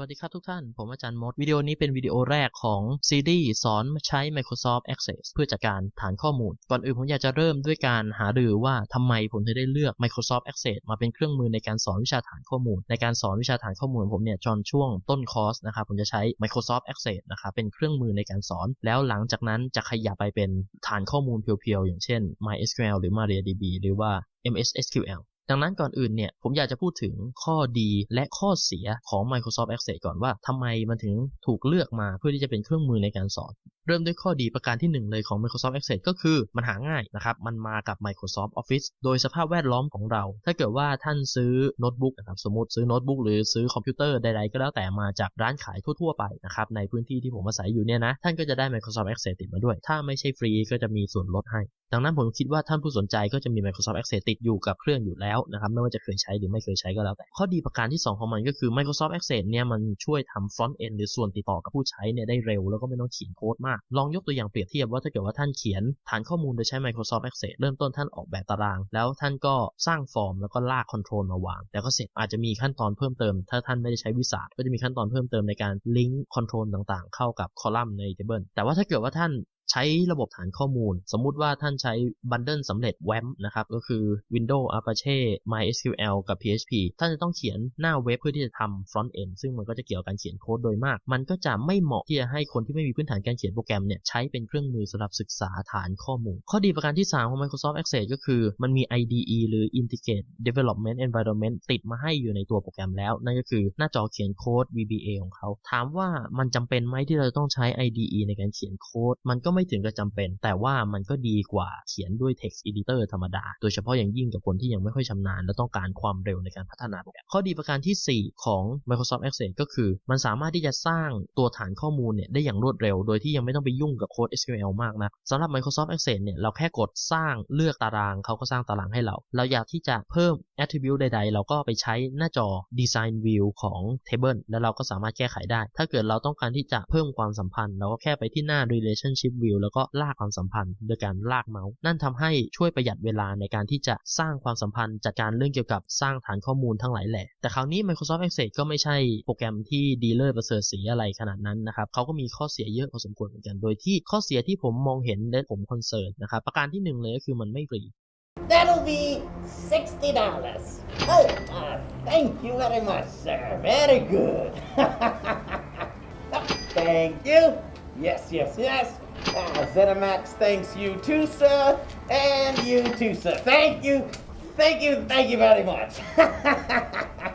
วัสดีครับทุกท่าน ผมอาจารย์มด วิดีโอนี้เป็นวิดีโอแรกของซีรีส์สอนใช้ Microsoft Access เพื่อจัดการฐานข้อมูล ก่อนอื่นผมอยากจะเริ่มด้วยการหารือว่าทำไมผมถึงได้เลือก Microsoft Access มาเป็นเครื่องมือในการสอนวิชาฐานข้อมูล ในการสอนวิชาฐานข้อมูลผมเนี่ยจอนช่วงต้นคอร์สนะครับผมจะใช้ Microsoft Access นะครับเป็นเครื่องมือในการสอน แล้วหลังจากนั้นจะขยับไปเป็นฐานข้อมูลเพียวๆอย่างเช่น MySQL หรือ MariaDB หรือว่า MS SQL ดังนั้นก่อนอื่นเนี่ยผมอยากจะพูดถึงข้อดีและข้อเสียของ Microsoft Access ก่อนว่าทำไมมันถึงถูกเลือกมาเพื่อที่จะเป็นเครื่องมือในการสอน เริ่มด้วยข้อดีประการที่ 1 เลยของ Microsoft Access ก็คือมันหาง่ายนะครับ มันมากับ Microsoft Office โดยสภาพแวดล้อมของเรา ถ้าเกิดว่าท่านซื้อโน้ตบุ๊กนะครับ สมมติซื้อโน้ตบุ๊กหรือซื้อคอมพิวเตอร์ใดๆก็แล้วแต่มาจากร้านขายทั่วๆไปนะครับ ในพื้นที่ที่ผมอาศัยอยู่เนี่ยนะ ท่านก็จะได้ Microsoft Access ติดมาด้วย ถ้าไม่ใช่ฟรีก็จะมีส่วนลดให้ ดังนั้นผมคิดว่าท่านผู้สนใจก็จะมี Microsoft Access ติดอยู่กับเครื่องอยู่แล้วนะครับ ไม่ว่าจะเคยใช้หรือไม่เคยใช้ก็แล้วแต่ ข้อดีประการที่ 2 ของมันก็คือ Microsoft Access เนี่ยมันช่วยทำ front end หรือส่วนติดต่อกับผู้ใช้เนี่ยได้เร็วแล้วก็ไม่ต้องเขียนโค้ดมากลองยกตัวอย่างเปรียบเทียบว่าถ้าเกิดว่าท่านเขียนฐานข้อมูลโดยใช้ Microsoft Access เริ่มต้นท่านออกแบบตาราง แล้วท่านก็สร้างฟอร์มแล้วก็ลากคอนโทรลมาวางแล้วก็เสร็จอาจจะมีขั้นตอนเพิ่มเติม ถ้าท่านไม่ได้ใช้วิสาก็จะมีขั้นตอนเพิ่มเติมในการลิงก์คอนโทรลต่างๆ เข้ากับคอลัมน์ในเทเบิลแต่ว่าถ้าเกิดว่าท่าน ใช้ระบบฐานข้อมูล สมมุติว่าท่านใช้บันเดิลสำเร็จ WAMP นะครับ ก็คือ Windows Apache MySQL กับ PHP ท่านจะต้องเขียนหน้าเว็บเพื่อที่จะทำ front end ซึ่งมันก็จะเกี่ยวกับการเขียนโค้ดโดยมาก มันก็จะไม่เหมาะที่จะให้คนที่ไม่มีพื้นฐานการเขียนโปรแกรมเนี่ยใช้เป็นเครื่องมือสำหรับศึกษาฐานข้อมูล ข้อดีประการที่ 3 ของ Microsoft Access ก็คือมันมี IDE หรือ Integrated Development Environment ติดมาให้อยู่ในตัวโปรแกรมแล้ว นั่นก็คือหน้าจอเขียนโค้ด VBA ของเขา ถามว่ามันจำเป็นไหมที่เราต้องใช้ IDE ในการเขียนโค้ด มันก็ไม่ถึงกับจำเป็น แต่ว่ามันก็ดีกว่าเขียนด้วย text editor ธรรมดา โดยเฉพาะอย่างยิ่งกับคนที่ยังไม่ค่อยชำนาญ และต้องการความเร็วในการพัฒนาโปรแกรมข้อดีประการที่ 4 ของ Microsoft Access ก็คือ มันสามารถที่จะสร้างตัวฐานข้อมูลเนี่ยได้อย่างรวดเร็ว โดยที่ยังไม่ต้องไปยุ่งกับโค้ด SQL มากนะสำหรับ Microsoft Access เนี่ยเราแค่กดสร้างเลือกตารางเขาก็สร้างตารางให้เรา เราอยากที่จะเพิ่ม attribute ใด ๆ เราก็ไปใช้หน้าจอ design view ของ table แล้วเราก็สามารถแก้ไขได้ ถ้าเกิดเราต้องการที่จะเพิ่มความสัมพันธ์ เราก็แค่ไปที่หน้า relationship view แล้วก็ลากความสัมพันธ์โดยการลากเมาส์ นั่นทำให้ช่วยประหยัดเวลาในการที่จะสร้างความสัมพันธ์จัดการเรื่องเกี่ยวกับสร้างฐานข้อมูลทั้งหลายแหละ แต่คราวนี้ Microsoft Access ก็ไม่ใช่โปรแกรมที่ดีเลอร์ประเสริฐสีอะไรขนาดนั้นนะครับเขาก็มีข้อเสียเยอะพอสมควรเหมือนกัน โดยที่ข้อเสียที่ผมมองเห็นและผมคอนเซิร์นนะครับประการที่หนึ่งเลยก็คือมันไม่ฟรี That'll be sixty dollars. Oh, uh, thank you very much, sir. Very good. Thank you. Yes, yes, yes. Uh, ZeniMax thanks you too, sir. And you too, sir. Thank you. Thank you. Thank you very much.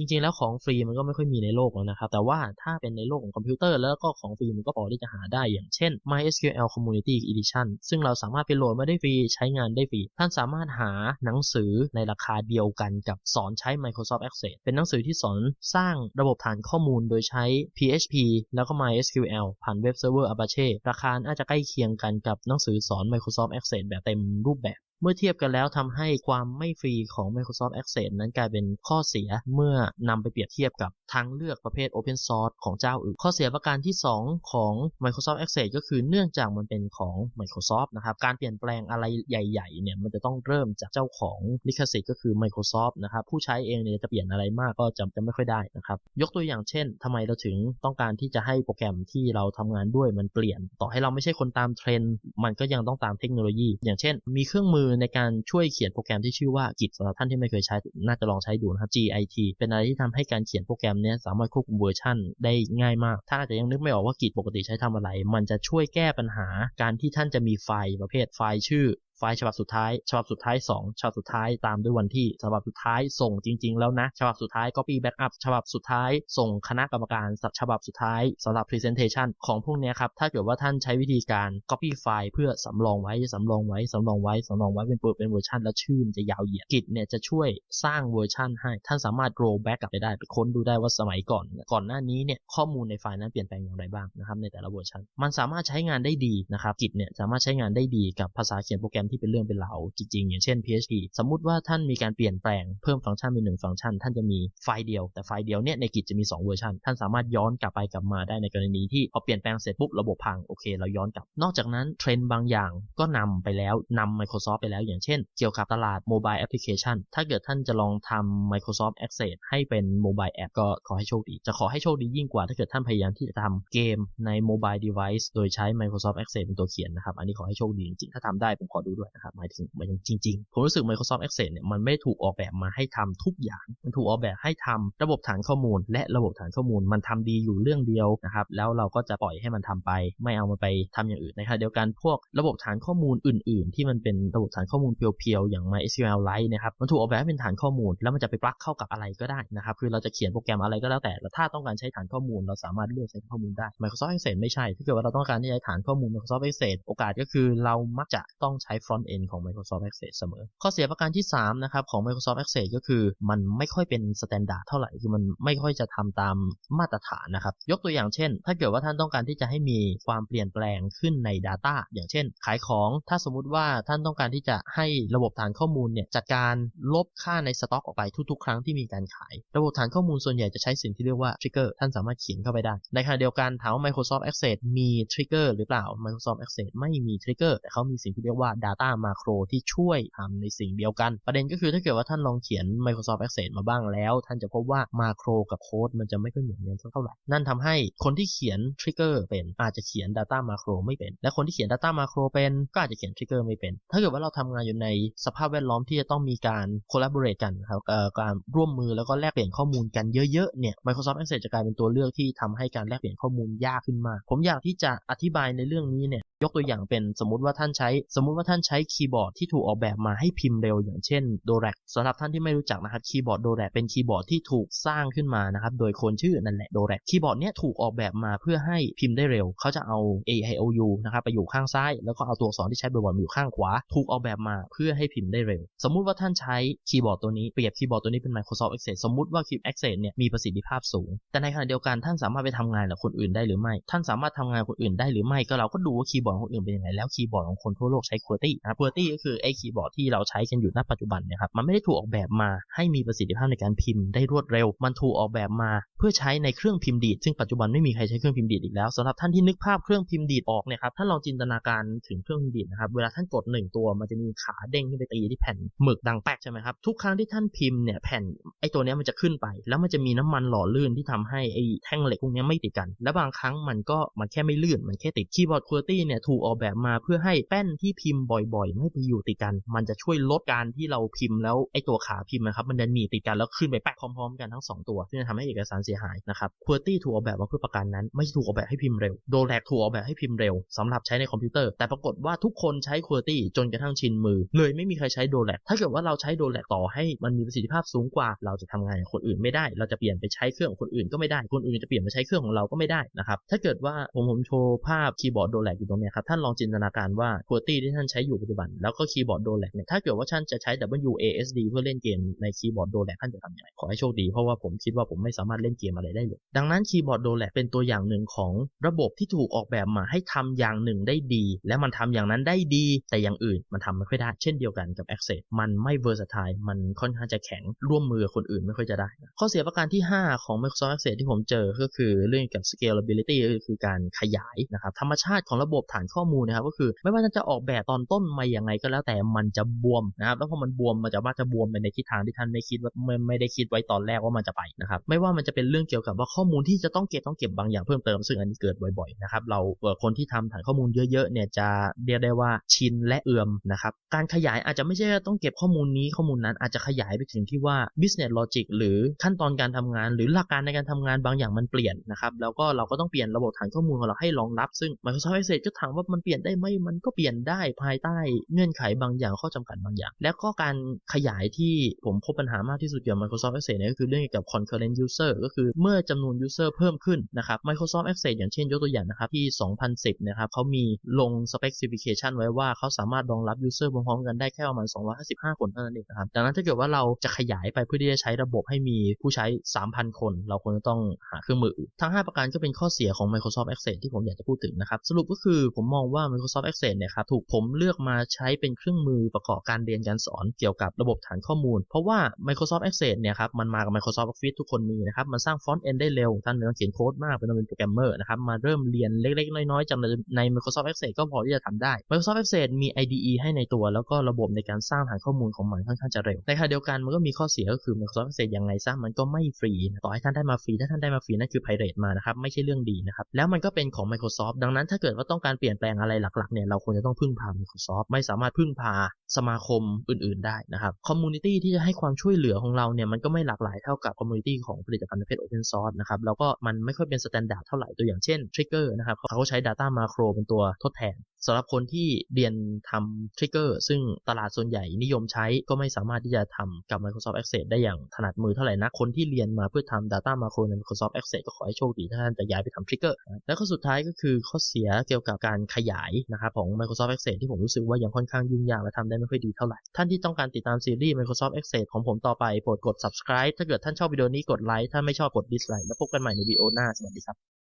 จริงๆ แล้วของฟรีมันก็ไม่ค่อยมีในโลกแล้วนะครับ แต่ว่าถ้าเป็นในโลกของคอมพิวเตอร์แล้วก็ของฟรีมันก็พอที่จะหาได้อย่างเช่น MySQL Community Edition ซึ่งเราสามารถไปโหลดมาได้ฟรีใช้งานได้ฟรี ท่านสามารถหาหนังสือในราคาเดียวกันกับสอนใช้ Microsoft Access เป็นหนังสือที่สอนสร้างระบบฐานข้อมูลโดยใช้ PHP แล้วก็ MySQL ผ่านเว็บเซิร์ฟเวอร์ Apache ราคาอาจจะใกล้เคียงกันกับหนังสือสอน Microsoft Access แบบเต็มรูปแบบ เมื่อเทียบกันแล้วทำให้ความไม่ฟรีของ Microsoft Access นั้นกลายเป็นข้อเสียเมื่อนำไปเปรียบเทียบกับทางเลือกประเภท Open Source ของเจ้าอื่น ข้อเสียประการที่ 2 ของ Microsoft Access ก็คือเนื่องจากมันเป็นของ Microsoft นะครับ การเปลี่ยนแปลงอะไรใหญ่ๆ เนี่ย มันจะต้องเริ่มจากเจ้าของลิขสิทธิ์ก็คือ Microsoft นะครับ ผู้ใช้เองเนี่ยจะเปลี่ยนอะไรมากก็จะจะไม่ค่อยได้นะครับ ยกตัวอย่างเช่นทำไมเราถึงต้องการที่จะให้โปรแกรมที่เราทำงานด้วยมันเปลี่ยน ต่อให้เราไม่ใช่คนตามเทรนด์ มันก็ยังต้องตามเทคโนโลยี อย่างเช่น มีเครื่องมือในการช่วยเขียนโปรแกรมที่ชื่อว่า Git สำหรับท่านที่ไม่เคยใช้น่าจะลองใช้ดูนะครับ Git เป็นอะไรที่ทำให้การเขียนโปรแกรมเนี้ยสามารถควบคุมเวอร์ชันได้ง่ายมากท่านอาจจะยังนึกไม่ออกว่า Git ปกติใช้ทำอะไร มันจะช่วยแก้ปัญหาการที่ท่านจะมีไฟล์ประเภทไฟล์ชื่อ ไฟล์ฉบับสุดท้าย ฉบับสุดท้าย 2 ฉบับสุดท้ายตามด้วยวันที่ ฉบับสุดท้ายส่งจริง ๆ แล้วนะ ฉบับสุดท้าย copy backup ฉบับสุดท้าย ส่งคณะกรรมการฉบับสุดท้ายสำหรับ presentation ของพวกนี้ครับ ถ้าเกิดว่าท่านใช้วิธีการ copy ไฟล์เพื่อสำรองไว้ สำรองไว้ สำรองไว้ สำรองไว้เป็นเปิดเป็นเวอร์ชันแล้วชื่อมันจะยาวเหยียดกิจเนี่ยจะช่วยสร้างเวอร์ชันให้ ท่านสามารถ roll back กลับไปได้ไปค้นดูได้ว่าสมัยก่อน ก่อนหน้านี้เนี่ยข้อมูลในไฟล์นั้นเปลี่ยนแปลงอย่างไรบ้างนะครับในแต่ละเวอร์ชันมันสามารถใช้งานได้ดีนะครับกิจเนี่ยสามารถใช้งานได้ดีกับภาษาเขียนโปรแกรมที่เป็นเรื่องเป็นราวจริงๆ อย่างเช่น PHP สมมุติว่าท่านมีการเปลี่ยนแปลงเพิ่มฟังก์ชันเป็นหนึ่งฟังก์ชัน ท่านจะมีไฟล์เดียวแต่ไฟล์เดียวเนี่ยในกิจจะมี 2 เวอร์ชันท่านสามารถย้อนกลับไปกลับมาได้ในกรณีที่พอเปลี่ยนแปลงเสร็จปุ๊บระบบพังโอเคเราย้อนกลับ นอกจากนั้นเทรนด์บางอย่างก็นำไปแล้วนำ Microsoft ไปแล้ว อย่างเช่น เกี่ยวกับตลาดโมบายแอปพลิเคชันถ้าเกิดท่านจะลองทำ Microsoft Access ให้เป็นโมบายแอปก็ขอให้โชคดี จะขอให้โชคดียิ่งกว่าถ้าเกิดท่านพยายามที่จะทำเกมในโมบายเดเวิ์โดยใช้ Microsoft Access เป็นตัวเขียนนะครับอันนี้ขอให้โชคดีจริงๆถ้าทำได้ผมขอดูด้วยนะครับหมายถึงหมายถึงจริงๆ ผมรู้สึก Microsoft Access เนี่ยมันไม่ถูกออกแบบมาให้ทำทุกอย่าง มันถูกออกแบบให้ทำระบบฐานข้อมูล และระบบฐานข้อมูลมันทำดีอยู่เรื่องเดียวนะครับแล้วเราก็จะปล่อยให้มันทำไป ไม่เอามันไปทำอย่างอื่นในขณะเดียวกันพวกระบบฐานข้อมูลอื่น ๆ ที่มันเป็นระบบฐานข้อมูลเพียวๆอย่าง MySQL Lite นะครับมันถูกออกแบบเป็นฐานข้อมูล แล้วมันจะไปปลักเข้ากับอะไรก็ได้นะครับคือเราจะเขียนโปรแกรมอะไรก็แล้วแต่แล้วถ้าต้องการใช้ฐานข้อมูล เราสามารถเลือกใช้ข้อมูลได้ Microsoft Access ไม่ใช่ถ้าเกิดว่าเราต้องการที่จะใช้ฐานข้อมูล Microsoft Access โอกาสก็คือเรามักจะต้องใช้ front end ของ Microsoft Access เสมอ ข้อเสียประการที่ 3 นะครับ ของ Microsoft Access ก็คือมันไม่ค่อยเป็น standard เท่าไหร่ คือมันไม่ค่อยจะทำตามมาตรฐานนะครับ ยกตัวอย่างเช่น ถ้าเกิดว่าท่านต้องการที่จะให้มีความเปลี่ยนแปลงขึ้นใน Data อย่างเช่น ขายของ ถ้าสมมุติว่าท่านต้องการที่จะให้ระบบฐานข้อมูลเนี่ยจัดการลบค่าในสต็อกออกไปทุกๆ ครั้งที่มีการขาย ระบบฐานข้อมูลส่วนใหญ่จะใช้สิ่งที่เรียกว่า trigger ท่านสามารถเขียนเข้าไปได้ ในขณะเดียวกันถามว่า Microsoft Access มี trigger หรือเปล่า Microsoft Access ไม่มี trigger แต่เขามีสิ่งที่เรียกว่า data macro ที่ช่วยทำในสิ่งเดียวกัน ประเด็นก็คือถ้าเกิดว่าท่านลองเขียน Microsoft Access มาบ้างแล้ว ท่านจะพบว่า macro กับโค้ดมันจะไม่ค่อยเหมือนกันเท่าไหร่ นั่นทำให้คนที่เขียน trigger เป็นอาจจะเขียน data macro ไม่เป็น และคนที่เขียน data macro เป็นก็อาจจะเขียน trigger ไม่เป็น ถ้าเกิดว่าเราทำงานอยู่ในสภาพแวดล้อมที่จะต้องมีการ collaborate กันครับการร่วมมือแล้วก็แลกเปลี่ยนข้อมูลกันเยอะๆเนี่ย Microsoft Access จะกลายเป็นตัวเลือกที่ทำให้การแลกเปลี่ยนข้อมูลยากขึ้นมาก ผมอยากที่จะอธิบายในเรื่องนี้เนี่ยยกตัวอย่างเป็นสมมติว่าท่านใช้ สมมติว่าท่านใช้คีย์บอร์ดที่ถูกออกแบบมาให้พิมพ์เร็ว อย่างเช่น Dorac สำหรับท่านที่ไม่รู้จักนะครับคีย์บอร์ด Dorac เป็นคีย์บอร์ดที่ถูกสร้างขึ้นมานะครับโดยคนชื่อนั่นแหละ Dorac คีย์บอร์ดเนี้ยถูกออกแบบมาเพื่อให้พิมพ์ได้เร็ว เขาจะเอา A I O U นะครับไปอยู่ข้างซ้าย แล้วก็เอาตัวอักษรที่ใช้บ่อยๆมาอยู่ข้างขวา ถูกออกแบบมาเพื่อให้พิมพ์ได้เร็ว สมมุติว่าท่านใช้คีย์บอร์ดตัวนี้เปรียบคีย์บอร์ดตัวนี้เป็น Microsoft Access สมมุติว่าคีย์ Access เนี่ยมีประสิทธิภาพสูง แต่ในขณะเดียวกันท่านสามารถไปทำงานกับคนอื่นได้หรือไม่ ท่านสามารถทำงานคนอื่นได้หรือไม่ก็เราก็ดูว่าคีย์บอร์ดคนอื่นเป็นยังไงแล้วคีย์บอร์ดของคนทั่วโลกใช้ QWERTY นะ QWERTY ก็คือไอ้คีย์บอร์ดที่เราใช้กันอยู่ณปัจจุบันเนี่ยครับมันไม่ได้ถูกออกแบบมาให้มีประสิทธิภาพในการพิมพ์ได้รวดเร็ว มันถูกออกแบบมา เพื่อใช้ในเครื่องพิมพ์ดีดซึ่งปัจจุบันไม่มีใครใช้เครื่องพิมพ์ดีดอีกแล้วสำหรับท่านที่นึกภาพเครื่องพิมพ์ดีดออกเนี่ยครับท่านลองจินตนาการถึงเครื่องพิมพ์ดีดนะครับเวลาท่านกดหนึ่งตัวมันจะมีขาเด้งขึ้นไปตีที่แผ่นหมึกดังแป๊กใช่ไหมครับทุกครั้งที่ท่านพิมพ์เนี่ยแผ่นไอ้ตัวนี้มันจะขึ้นไป แล้วมันจะมีน้ำมันหล่อลื่นที่ทำให้ไอ้แท่งเหล็กพวกนี้ไม่ติดกัน และบางครั้งมันก็มันแค่ไม่ลื่นมันแค่ติดคีย์บอร์ด QWERTY เนี่ยถูกออกแบบมาเพื่อให้แป้นที่พิมพ์บ่่อยๆ ไม่ไปอยู่ติดกัน มันจะช่วยลดการที่เราพิมพ์แล้วไอ้ตัวขาพิมพ์นะครับมันจะหนีติดกันแล้วขึ้นไปแป๊กพร้อมๆ กันทั้ง 2 ตัว ซึ่งจะทำให้เอกสารเสียหายนะครับ QWERTY ถูกออกแบบมาเพื่อประการนั้น ไม่ถูกออกแบบให้พิมพ์เร็ว Dorac ถูกออกแบบให้พิมพ์เร็วสำหรับใช้ในคอมพิวเตอร์ แต่ปรากฏว่าทุกคนใช้ QWERTY จนกระทั่งชินมือ เลยไม่มีใครใช้ Dorac ถ้าเกิดว่าเราใช้ Dorac ต่อให้มันมีประสิทธิภาพสูงกว่า เราจะทำงานกับคนอื่นไม่ได้ เราจะเปลี่ยนไปใช้เครื่องของคนอื่นก็ไม่ได้ คนอื่นจะเปลี่ยนมาใช้เครื่องของเราก็ไม่ได้นะครับถ้าเกิดว่าผมผมโชว์ภาพคีย์บอร์ด Dorac อยู่ตรงนี้ครับท่านลองจินตนาการว่า QWERTY ที่ท่านใช้อยู่ปัจจุบัน แล้วก็คีย์บอร์ด Dorac เนี่ยถ้าเกิดว่าท่านจะใช้ WASD เพื่อเล่นเกมในคีย์บอร์ด Dorac ท่านจะทำยังไงขอให้โชคดีเพราะว่าผมคิดว่าผมไม่สามารถเล่นเกมอะไรได้เลย ดังนั้นคีย์บอร์ด Dorac เป็นตัวอย่างหนึ่งของระบบที่ถูกออกแบบมาให้ทำอย่างหนึ่งได้ดี และมันทำอย่างนั้นได้ดี แต่อย่างอื่นมันทำไม่ค่อยได้เช่นเดียวกันกับ Access มันไม่ versatile มันค่อนข้างจะแข็งร่วมมือคนอื่นไม่ค่อยจะได้ ข้อเสียประการที่ 5 ของ Microsoft Access ที่ผมเจอก็คือเรื่องกับ scalability ก็คือการขยายนะครับธรรมชาติของระบบฐานข้อมูลนะครับก็คือไม่ว่าจะออกแบบตอนต้นมาอย่างไงก็แล้วแต่มันจะบวมนะครับแล้วพอมันบวมมันจะว่าจะบวมไปในทิศทางที่ท่านไม่คิดว่าไม่ไม่ได้คิดไว้ตอนแรกว่ามันจะไปนะครับไม่ว่ามันจะเป็นเรื่องเกี่ยวกับว่าข้อมูลที่จะต้องเก็บต้องเก็บบางอย่างเพิ่มเติมซึ่งอันนี้เกิดบ่อยๆนะครับเราคนที่ทำฐานข้อมูลเยอะๆเนี่ยจะเรียกได้ว่าชินและเอื่อมนะครับการขยายอาจจะไม่ใช่ต้องเก็บข้อมูลนี้ข้อมูลนั้นอาจจะขยายไปถึงที่ว่า business logic หรือขั้นตอนการทำงาน หรือหลักการในการทำงานบางอย่างมันเปลี่ยนนะครับแล้วก็เราก็ต้องเปลี่ยนระบบฐานข้อมูลของเราให้รองรับ ซึ่ง Microsoft Access ก็ถามว่ามันเปลี่ยนได้ไหมมันก็เปลี่ยนได้ภายใต้เงื่อนไขบางอย่างข้อจำกัดบางอย่าง แล้วก็การขยายที่ผมพบปัญหามากที่สุดเกี่ยวกับ Microsoft Access เนี่ยก็คือเรื่องเกี่ยวกับ concurrent user ก็คือเมื่อจำนวน user เพิ่มขึ้นนะครับ Microsoft Access อย่างเช่นยกตัวอย่างนะครับที่ 2010 นะครับเขามีลง specification ไว้ว่าเขาสามารถรองรับ user พร้อมๆกันได้แค่ประมาณ 255 คนเท่านั้นเองนะครับดังนั้นถ้าเกิดว่าเราจะขยายไปเพื่อที่จะใช้ระบบให้มีผู้ใช้ 3,000 คน เราควรจะต้องหาเครื่องมือทั้ง 5 ประการก็เป็นข้อเสียของ Microsoft Access ที่ผมอยากจะพูดถึงนะครับสรุปก็คือผมมองว่า Microsoft Access เนี่ยครับถูกผมเลือกมาใช้เป็นเครื่องมือประกอบการเรียนการสอนเกี่ยวกับระบบฐานข้อมูล เพราะว่า Microsoft Access เนี่ยครับมันมากับ Microsoft Office ทุกคนมีนะครับ มันสร้างฟอนต์เอนได้เร็ว ท่านไม่ต้องเขียนโค้ดมากเป็นต้องเป็นโปรแกรมเมอร์นะครับ มาเริ่มเรียนเล็กๆ น้อยๆจากในใน Microsoft Access ก็พอที่จะทำได้ Microsoft Access มี IDE ให้ในตัว แล้วก็ระบบในการสร้างฐานข้อมูลของมันค่อนข้างจะเร็วในขณะเดียวกันมันก็มีข้อเสียก็คือ Microsoft Access ยังไงซะมันก็ไม่ฟรีต่อให้ท่านได้มาฟรีถ้าท่านได้มาฟรีนั่นคือ Pirate มานะครับไม่ใช่เรื่องดีนะครับแล้วมันก็เป็นของ Microsoft ดังนั้นถ้าเกิดว่าต้องการเปลี่ยนแปลงอะไรหลักๆเนี่ยเราควรจะต้องพึ่งพา Microsoft ไม่สามารถพึ่งพาสมาคมอื่นๆได้นะครับคอมมูนิตี้ที่จะให้ความช่วยเหลือของเราเนี่ยมันก็ไม่หลากหลายเท่ากับคอมมูนิตี้ของผลิตภัณฑ์ประเภท Open Source นะครับแล้วก็มันไม่ค่อยเป็นสแตนดาร์ดเท่าไหร่ตัวอย่างเช่น Trigger นะครับเขาใช้ Data Macro เป็นตัวทดแทน สำหรับคนที่เรียนทำ Trigger ซึ่งตลาดส่วนใหญ่นิยมใช้ก็ไม่สามารถที่จะทำกับ Microsoft Access ได้อย่างถนัดมือเท่าไหร่นักคนที่เรียนมาเพื่อทำ Data Macro ใน Microsoft Access ก็ขอให้โชคดีถ้าท่านจะย้ายไปทำ Trigger แล้วก็สุดท้ายก็คือข้อเสียเกี่ยวกับการขยายนะครับของ Microsoft Access ที่ผมรู้สึกว่ายังค่อนข้างยุ่งยากและทำได้ไม่ค่อยดีเท่าไหร่ ท่านที่ต้องการติดตามซีรีส์ Microsoft Access ของผมต่อไปโปรดกด subscribe ถ้าเกิดท่านชอบวิดีโอนี้กดไลค์ถ้าไม่ชอบกด dislike แล้วพบกันใหม่ในวิดีโอหน้าสวัสดีครับ